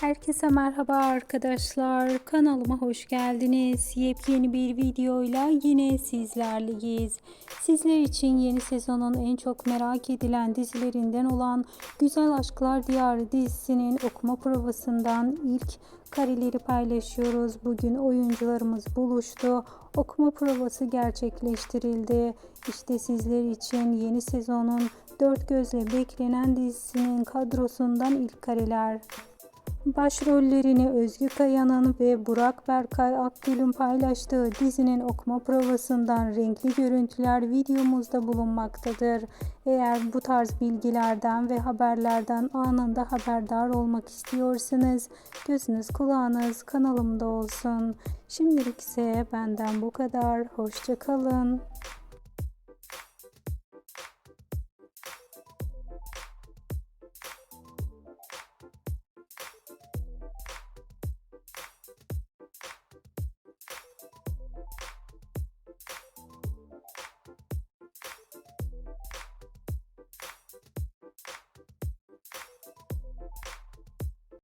Herkese merhaba arkadaşlar. Kanalıma hoş geldiniz. Yepyeni bir videoyla yine sizlerleyiz. Sizler için yeni sezonun en çok merak edilen dizilerinden olan Güzel Aşklar Diyarı dizisinin okuma provasından ilk kareleri paylaşıyoruz. Bugün oyuncularımız buluştu. Okuma provası gerçekleştirildi. İşte sizler için yeni sezonun dört gözle beklenen dizisinin kadrosundan ilk kareler. Başrollerini Özgü Kaya'nın ve Burak Berkay Akgül'ün paylaştığı dizinin okuma provasından renkli görüntüler videomuzda bulunmaktadır. Eğer bu tarz bilgilerden ve haberlerden anında haberdar olmak istiyorsanız gözünüz kulağınız kanalımda olsun. Şimdilik ise benden bu kadar. Hoşçakalın.